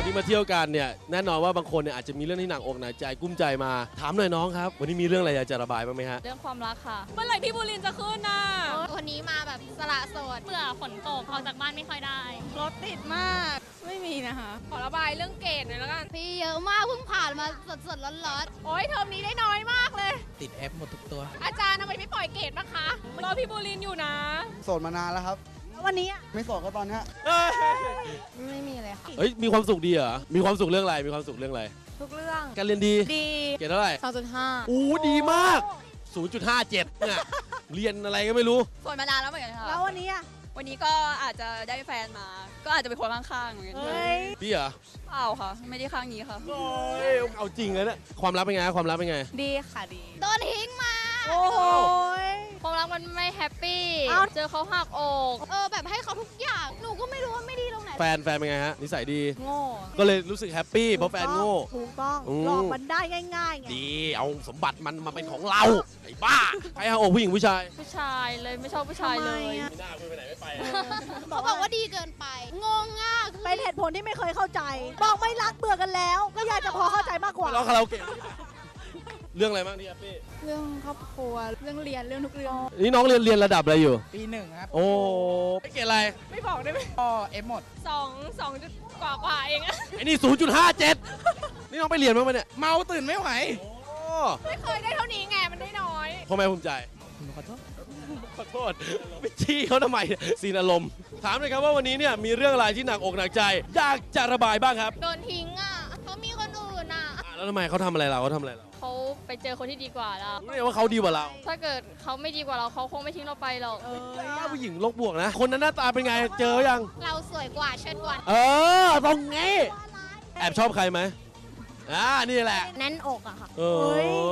วันนี้มาเที่ยวกันเนี่ยแน่นอนว่าบางคนเนี่ยอาจจะมีเรื่องที่หนักอกหนักใจกุ้มใจมาถามหน่อยน้องครับวันนี้มีเรื่องอะไรอยากจะระบายบ้างไหมฮะเรื่องความรักค่ะ เมื่อไหร่พี่บุรินทร์จะขึ้นน่ะวันนี้มาแบบสละโสดเบื่อฝนตกออกจากบ้านไม่ค่อยได้ รถติดมาก ไม่มีนะคะ ขอระบายเรื่องเกรดหน่อยแล้วกันพี่เยอะมากเพิ่งผ่านมาสดสดๆร้อนโอ้ยเทอมนี้ได้น้อยมากเลย ติดแอปหมดทุกตัว อาจารย์ทำไมไม่ปล่อยเกรดบ้างคะรอพี่บุรินทร์อยู่นะ โสดมานานแล้วครับ วันนี้อะไม่โสดก็ตอนเนี้ยๆไม่มีเลยค่ะ เฮ้ย มีความสุขดีเหรอ มีความสุขเรื่องอะไร มีความสุขเรื่องอะไร ทุกเรื่อง การเรียนดี ดีเกรดเท่าไหร่2.5อู้ดีมาก 0.57เนี่ยเรียนอะไรก็ไม่รู้โสดมานานแล้วเหมือนกันค่ะแล้ววันนี้อะวันนี้ก็อาจจะได้แฟนมา ก็อาจจะเป็นคนข้างๆเหมือนกันเฮ้ยพี่เหรอเปล่าค่ะ ไม่ได้ข้างนี้ค่ะโอ้ยเอาจริงเลยเนี่ยความลับเป็นไง ความลับเป็นไง ดีค่ะดี โดนทิ้งมา โอ้โหย ความรักมันไม่แฮปปี้ เอ้า เจอเขาหักอก เออแบบให้เขาทุกอย่าง หนูก็ไม่รู้ว่าไม่ดีตรงไหนแฟนแฟนเป็นไงฮะนิสัยดี โง่ก็เลยรู้สึกแฮปปี้เพราะแฟนโง่ ถูกต้องอืม หลอกมันได้ง่ายๆไงดีเอาสมบัติมันมาเป็นของเราไอ้บ้าใครหาอกผู้หญิงผู้ชายผู้ชายเลยไม่ชอบผู้ชายเลยทำไมอะไม่น่าคุยไปไหนไม่ไปเขาบอกว่าดีเกินไปงงอะเป็นเหตุผลที่ไม่เคยเข้าใจ บอกไม่รักเบื่อกันแล้ว ก็อยากจะพอเข้าใจมากกว่า ร้องคาราโอเกะ เรื่องอะไรบ้างที่แฮปปี้เรื่องครอบครัว เรื่องเรียน เรื่องทุกเรื่อง นี่น้องเรียนเรียนระดับอะไรอยู่ ปีหนึ่งครับโอ้ไม่เกรดอะไรไม่บอกได้ไหมก็เอฟหมด สองสองจุดกว่ากว่าเองอะไอ้นี่ 0.57 นี่น้องไปเรียนบ้างไหมเนี่ยเมาตื่นไม่ไหวโอ้ไม่เคยได้เท่านี้ไงมันได้น้อยพ่อแม่ภูมิใจ ขอโทษขอโทษไปชี้เขาทำไมซีนอารมณ์ ถามเลยครับว่าวันนี้เนี่ยมีเรื่องอะไรที่หนักอกหนักใจ อยากจะระบายบ้างครับโดนทิ้งอะเขามีคนอื่นอะอะแล้วทำไมเขาทำอะไรเราเขาทำอะไรเรา เขา ไปเจอคนที่ดีกว่าแล้วรู้เลยว่าเขาดีกว่าเราถ้าเกิดเขาไม่ดีกว่าเราเขาคงไม่ทิ้งเราไปหรอกเออถ้าผู้หญิงลกบวกนะ คนนั้นหน้าตาเป็นไงเจอยัง เราสวยกว่าเชิดกว่าเออตรงงี้แอบชอบใครไหมอ่านี่แหละแน่นอกอะค่ะ เอ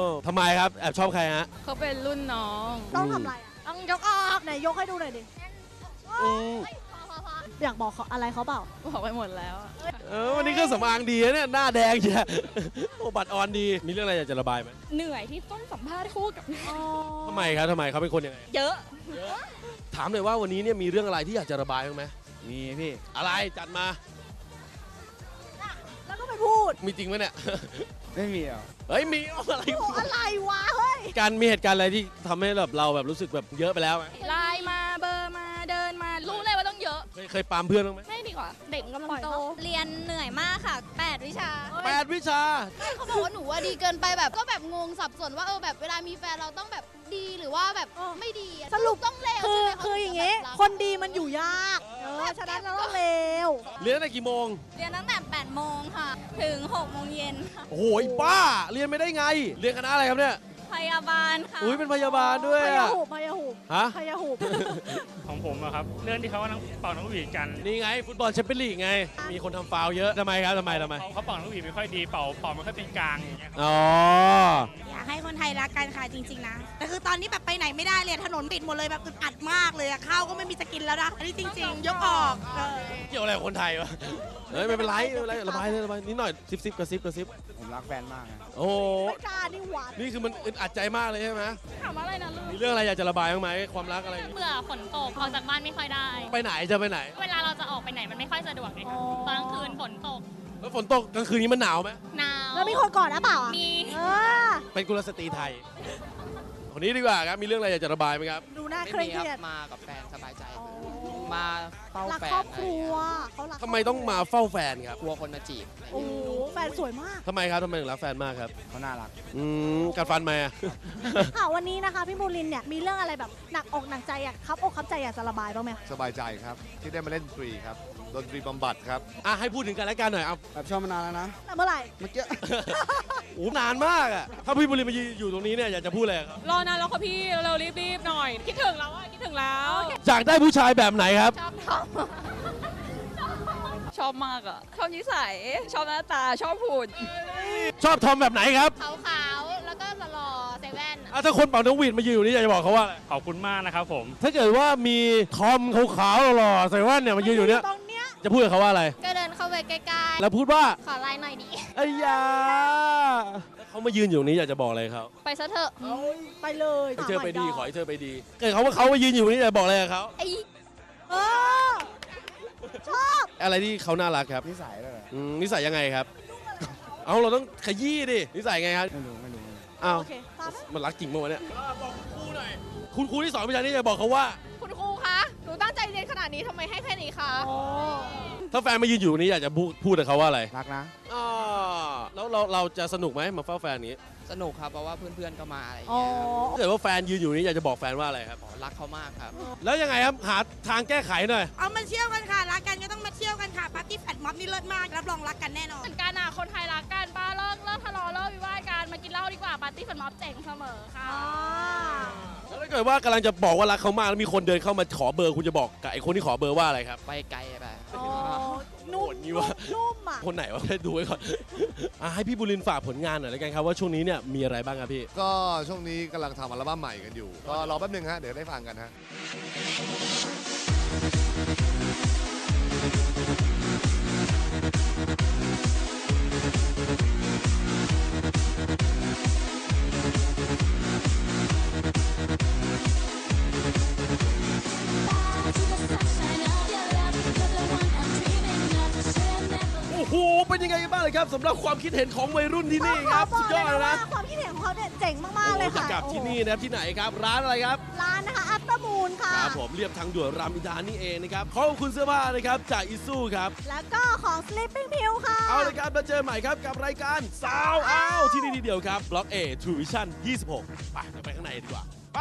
อทำไมครับแอบชอบใครฮะ เขาเป็นรุ่นน้อง ต้องทำอะไรอะต้องยกออก ไหนยกให้ดูหน่อยดิ อืมพ อพอพออยากบอกเขาอะไรเขาเปล่า บอกไปหมดแล้วอะเออวันนี้ก็สำอางดีนะเนี่ย หน้าแดงเชีย โอ้บัตรออนดี มีเรื่องอะไรอยากจะระบายไหมเหนื่อยที่ต้องสัมภาษณ์คู่กับทำไมครับทำไมเขาเป็นคนยังไง เยอะ ถามเลยว่าวันนี้เนี่ยมีเรื่องอะไรที่อยากจะระบายบ้างไหมมีพี่ อะไรจัดมา แล้วก็ไปพูดมีจริงไหมเนี่ย ไม่มีอะเฮ้ยมีอะไร โอ้อะไรวะเฮ้ย การมีเหตุการณ์อะไรที่ทำให้แบบเราแบบรู้สึกแบบเยอะไปแล้วไหมไลน์มา เยอะเคยเคยปามเพื่อนบ้างไหมไม่ดีกว่า เด็กกำลังโต เรียนเหนื่อยมากค่ะ 8 วิชาแปดวิชาเขาบอกว่าหนูว่าดีเกินไปแบบ ก็แบบงงสับสนว่าเออแบบเวลามีแฟนเราต้องแบบดีหรือว่าแบบเออไม่ดีอะสรุป ต้องเลวคือใช่ไหมเขคืออย่างงี้งี้คนดีมันอยู่ยากเออฉะนั้นเราต้องเลวเรียนตั้งแต่กี่โมง เรียนตั้งแต่8โมงค่ะ ถึง6โมงเย็นค่ะ โอ้โหไอ้บ้า เรียนไม่ได้ไง เรียนคณะอะไรครับเนี่ยพ ยาบาลค่ะอุ้ยเป็นพยาบาลด้วยพยาอะ หูบพยาหูบฮะ พยาหูบ ของผมอะครับ เรื่องที่เขากำลังเป่านักหวีดกันนี่ไง ฟุตบอลแชมเปี้ยนลีกไง มีคนทำฟาวล์เยอะทำไมครับทำไมทำไมเขาเขาเป่านักหวีดไม่ค่อยดีเป่าเป่าไม่ค่อยเป็นกลางอย่างเงี้ยครับอ๋ออยากให้คนไทยรักกันค่ะจริง ๆ นะ แต่คือตอนนี้แบบไปไหนไม่ได้เลยถนนปิดหมดเลยแบบอึดอัดมากเลยอะข้าวก็ไม่มีจะกินแล้วนะอันนี้จริง ๆ ยกออกเออเกี่ยวอะไรกับคนไทยวะเฮ้ยไม่เป็นไรไม่เป็นไรระบายเลยระบายนิดหน่อยซิบซิบกระซิบกระซิบผมรักแฟนมากนะโอ้โหไม่กล้านี่หวานนี่คือมันอึดอัดใจมากเลยใช่ไหมถามอะไรนะลูกมีเรื่องอะไรอยากจะระบายบ้างไหมความรักอะไร เบื่อฝนตกออกจากบ้านไม่ค่อยได้ ไปไหนจะไปไหน เวลาเราจะออกไปไหนมันไม่ค่อยสะดวกเลยค่ะตอนกลางคืนฝนตกแล้วฝนตกกลางคืนนี้มันหนาวไหมหนาว แล้วมีคนกอดหรือเปล่าอะมี เออเป็นกุลสตรีไทยคนนี้ดีกว่าครับมีเรื่องอะไรอยากจะระบายไหมครับ ดูหน้าไม่เคร่งมีเคครับรียด มากับแฟนสบายใจ อ๋อ มาเฝ้ารักแฟนครอบอะคไรรัเงี้วยเขารักทำไมต้องมาเฝ้าแฟนครับกลัวคนมาจีบโอ้โหแฟนสวยมากทำไมครับทำไมถึงรักแฟนมากครับเขาน่ารักอืมกัดฟันไหมอะ ค่ะวันนี้นะคะพี่มูลินเนี่ยมีเรื่องอะไรแบบหนักอกหนักใจอยากครับอกครับใจอยากจะระบายบ้างไหม สบายใจครับ ที่ได้มาเล่นดนตรีครับ ดนตรีบำบัดครับ อะให้พูดถึงกันและกันหน่อยเอาแบบชอบมานานแล้วนะแต่เมื่อไหร่ เมื่อกี้ โอ้นานมากอะถ้าพี่บุรีมายืนอยู่ตรงนี้เนี่ยอยากจะพูดอะไรครับรอนานแล้วค่ะพี่ เรารีบๆหน่อย คิดถึงแล้วอะคิดถึงแล้ว อยากได้ผู้ชายแบบไหนครับ ชอบทอมชอบมากอะชอบนิสัย ชอบหน้าตา ชอบหุ่นชอบทอมแบบไหนครับขาวๆ แล้วก็หล่อๆใส่แว่นอะถ้าคนเป่านกหวีดมายืนอยู่นี่อยากจะบอกเขาว่าอะไรขอบคุณมากนะครับผม ถ้าเกิดว่ามีทอมขาวๆหล่อๆใส่แว่นเนี่ยมายืนอยู่เนี่ยตรงเนี้ย จะพูดกับเขาว่าอะไร ก็เดินเข้าไปใกล้แล้วพูดว่าๆขอไลน์หน่อยดิ ไอ้ยาแล้วเขามายืนอยู่ตรงนี้อยากจะบอกอะไรเขาไปซะเถอะ ไปเลยให้เธอไปดีขอให้เธอไปดี เกิดเขาว่าเขามายืนอยู่นี่อยากจะบอกอะไรกับเขาไอ้เออชอบอะไรที่เขาน่ารักครับนิสัยเลยเหรออืมนิสัยยังไงครับ เอาเราต้องขยี้ดินิสัยไงครับไม่รู้ไม่รู้ไม่รู้อ้าวโอเคตามไหมมันรักจริงมั้วะเนี่ยบอกคุณครูหน่อยคุณครูที่สอนวิชานี้จะบอกเขาว่า เรียนขนาดนี้ทำไมให้แค่นี้คะโอ้ถ้าแฟนมายืนอยู่ตรงนี้อยากจะพูดพูดกับเขาว่าอะไรรักนะอ่าแล้วเราเราจะสนุกไหมมาเฝ้าแฟนนี้ สนุกครับเพราะว่าเพื่อนๆก็มาอะไรอย่างโอ้เงี้ยครับถ้าเกิดว่าแฟนยืนอยู่นี้อยากจะบอกแฟนว่าอะไรครับอ๋อรักเขามากครับ แล้วยังไงครับหาทางแก้ไขหน่อย เอามาเที่ยวกันค่ะรักกันก็ต้องมาเที่ยวกันค่ะปาร์ตี้แฟดม็อบนี่เลิศมากรับรองรักกันแน่นอนเหมือนกันอะคนไทยรักกันป้าเลิกเลิกทะเลาะเลิกวิวาทกันมากินเหล้าดีกว่าปาร์ตี้แฟนม็อบเจ๋งเสมอค่ะอ่าแล้ว ถ้าเกิดว่ากำลังจะบอกว่ารักเขามากแล้วมีคนเดินเข้ามาขอเบอร์คุณจะบอกกับไอ้คนที่ขอเบอร์ว่าอะไรครับ ไปไกลไปโอ้นุ่มโหดงี้วะนุ่มอะคนไหนวะดูไว้ก่อนอะให้พี่บุรินทร์ฝากผลงานหน่อยแล้วกันครับว่าช่วงนี้เนี่ยมีอะไรบ้างครับพี่ ก็ช่วงนี้กำลังทำอัลบั้มใหม่กันอยู่ ก็รอแป๊บหนึงฮะ เดี๋ยวได้ฟังกันฮะ ครับสำหรับความคิดเห็นของวัยรุ่นที่นี่ครับต้สุงดขยอดเลยว่านะ ความคิดเห็นของเขาเนี่ยเจ๋งมากๆเลยโอ้โหค่ะจะกลับที่นี่นะครับที่ไหนครับร้านอะไรครับร้านนะคะอัปเตอร์มูนค่ะครับผมเรียบทางด่วนรามอินทรานี่เองนะครับขอบคุณเสื้อผ้านะครับจากอิซูครับแล้วก็ของ Sleeping Pill ค่ะเอาเลยครับมาเจอใหม่ครับกับรายการสาวอ้าวที่นี่ทีเดียวครับบล็อก A True Vision 26ไปเราไปข้างในดีกว่าไป